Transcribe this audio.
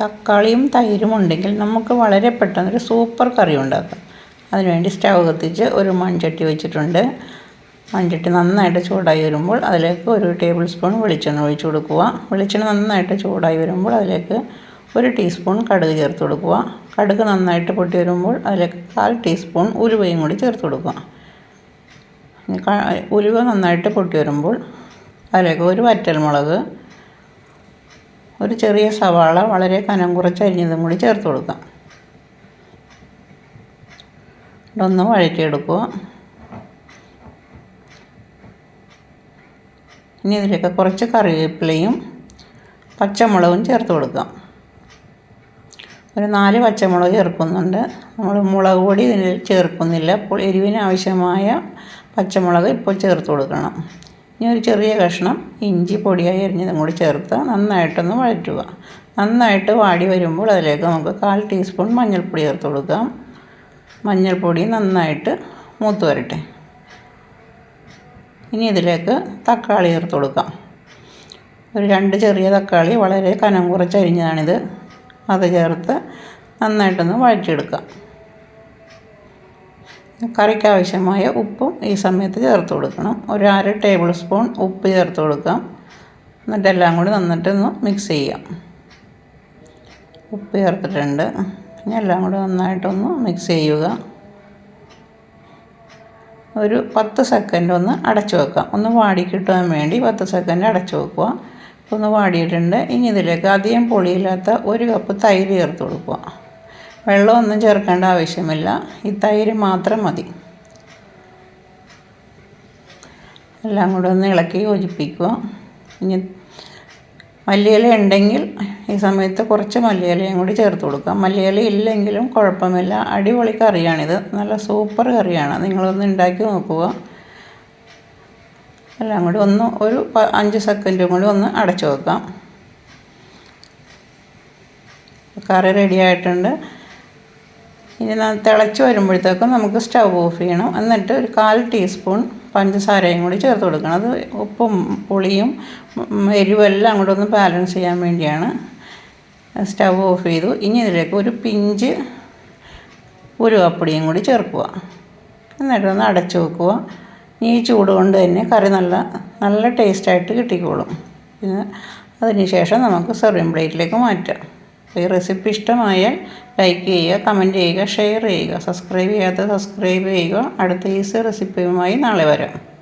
തക്കാളിയും തൈരും ഉണ്ടെങ്കിൽ നമുക്ക് വളരെ പെട്ടെന്ന് ഒരു സൂപ്പർ കറി ഉണ്ടാക്കാം. അതിനുവേണ്ടി സ്റ്റവ് കത്തിച്ച് ഒരു മൺചട്ടി വെച്ചിട്ടുണ്ട്. മൺചട്ടി നന്നായിട്ട് ചൂടായി വരുമ്പോൾ അതിലേക്ക് ഒരു ടേബിൾ സ്പൂൺ വെളിച്ചെണ്ണ ഒഴിച്ചു കൊടുക്കുക. വെളിച്ചെണ്ണ നന്നായിട്ട് ചൂടായി വരുമ്പോൾ അതിലേക്ക് ഒരു ടീസ്പൂൺ കടുക് ചേർത്ത് കൊടുക്കുക. കടുക് നന്നായിട്ട് പൊട്ടി വരുമ്പോൾ അതിലേക്ക് കാൽ ടീസ്പൂൺ ഉലുവയും കൂടി ചേർത്ത് കൊടുക്കുക. ഉലുവ നന്നായിട്ട് പൊട്ടി വരുമ്പോൾ അതിലേക്ക് ഒരു വറ്റൽമുളക് ഒരു ചെറിയ സവാള വളരെ കനം കുറച്ച് അരിഞ്ഞതും കൂടി ചേർത്ത് കൊടുക്കാം. ഇതൊന്ന് വഴറ്റിയെടുക്കുക. ഇനി ഇതിലേക്ക് കുറച്ച് കറിവേപ്പിലയും പച്ചമുളകും ചേർത്ത് കൊടുക്കാം. ഒരു നാല് പച്ചമുളക് ചേർക്കുന്നുണ്ട്. നമ്മൾ മുളക് പൊടി ഇതിൽ ചേർക്കുന്നില്ല. അപ്പോൾ എരിവിന് ആവശ്യമായ പച്ചമുളക് ഇപ്പോൾ ചേർത്ത് കൊടുക്കണം. ഇനി ഒരു ചെറിയ കഷ്ണം ഇഞ്ചി പൊടിയായി അരിഞ്ഞതും കൂടി ചേർത്ത് നന്നായിട്ടൊന്ന് വഴറ്റുക. നന്നായിട്ട് വാടി വരുമ്പോൾ അതിലേക്ക് നമുക്ക് കാൽ ടീസ്പൂൺ മഞ്ഞൾപ്പൊടി ചേർത്ത് കൊടുക്കാം. മഞ്ഞൾപ്പൊടി നന്നായിട്ട് മൂത്ത് വരട്ടെ. ഇനി ഇതിലേക്ക് തക്കാളി ചേർത്ത് കൊടുക്കാം. ഒരു രണ്ട് ചെറിയ തക്കാളി വളരെ കനം കുറച്ച് അരിഞ്ഞതാണിത് അത് ചേർത്ത് നന്നായിട്ടൊന്ന് വഴറ്റിയെടുക്കാം. കറിക്ക് ആവശ്യമായ ഉപ്പും ഈ സമയത്ത് ചേർത്ത് കൊടുക്കണം. ഒരു അര ടേബിൾ സ്പൂൺ ഉപ്പ് ചേർത്ത് കൊടുക്കാം. എന്നിട്ട് എല്ലാം കൂടി നന്നിട്ടൊന്ന് മിക്സ് ചെയ്യാം. ഉപ്പ് ചേർത്തിട്ടുണ്ട്. ഇനി എല്ലാം കൂടി നന്നായിട്ടൊന്ന് മിക്സ് ചെയ്യുക. ഒരു പത്ത് സെക്കൻഡ് ഒന്ന് അടച്ചു വെക്കാം. ഒന്ന് വാടി കിട്ടാൻ വേണ്ടി പത്ത് സെക്കൻഡ് അടച്ചു വെക്കുക. ഒന്ന് വാടിയിട്ടുണ്ട്. ഇനി ഇതിലേക്ക് അധികം പൊളിയില്ലാത്ത ഒരു കപ്പ് തൈര് ചേർത്ത് കൊടുക്കുക. വെള്ളമൊന്നും ചേർക്കേണ്ട ആവശ്യമില്ല. ഈ തൈര് മാത്രം മതി. എല്ലാം കൂടെ ഒന്ന് ഇളക്കി യോജിപ്പിക്കുക. ഇനി മല്ലിയില ഉണ്ടെങ്കിൽ ഈ സമയത്ത് കുറച്ച് മല്ലിയിലയും കൂടി ചേർത്ത് കൊടുക്കുക. മല്ലിയില ഇല്ലെങ്കിലും കുഴപ്പമില്ല. അടിപൊളി കറിയാണിത്. നല്ല സൂപ്പർ കറിയാണ്. നിങ്ങളൊന്ന് ഉണ്ടാക്കി നോക്കുക. എല്ലാം കൂടി ഒന്ന് ഒരു അഞ്ച് സെക്കൻഡും കൂടി ഒന്ന് അടച്ചു വെക്കാം. കറി റെഡി ആയിട്ടുണ്ട്. ഇനി തിളച്ച് വരുമ്പോഴത്തേക്കും നമുക്ക് സ്റ്റവ് ഓഫ് ചെയ്യണം. എന്നിട്ട് ഒരു കാൽ ടീസ്പൂൺ പഞ്ചസാരയും കൂടി ചേർത്ത് കൊടുക്കണം. അത് ഉപ്പും പുളിയും എരിവെല്ലാം അങ്ങോട്ട് ഒന്ന് ബാലൻസ് ചെയ്യാൻ വേണ്ടിയാണ് സ്റ്റവ് ഓഫ് ചെയ്തു. ഇനി ഇതിലേക്ക് ഒരു പിഞ്ച് ഉരുവാപ്പൊടിയും കൂടി ചേർക്കുക. എന്നിട്ട് ഒന്ന് അടച്ചു വെക്കുക. ഈ ചൂട് കൊണ്ട് തന്നെ കറി നല്ല നല്ല ടേസ്റ്റായിട്ട് കിട്ടിക്കോളും. പിന്നെ അതിന് ശേഷം നമുക്ക് സെർവിങ് പ്ലേറ്റിലേക്ക് മാറ്റാം. ഈ റെസിപ്പി ഇഷ്ടമായാൽ ലൈക്ക് ചെയ്യുക കമന്റ് ചെയ്യുക ഷെയർ ചെയ്യുക സബ്സ്ക്രൈബ് ചെയ്യാത്ത സബ്സ്ക്രൈബ് ചെയ്യുക. അടുത്ത ഈസി റെസിപ്പിയുമായി നാളെ വരാം.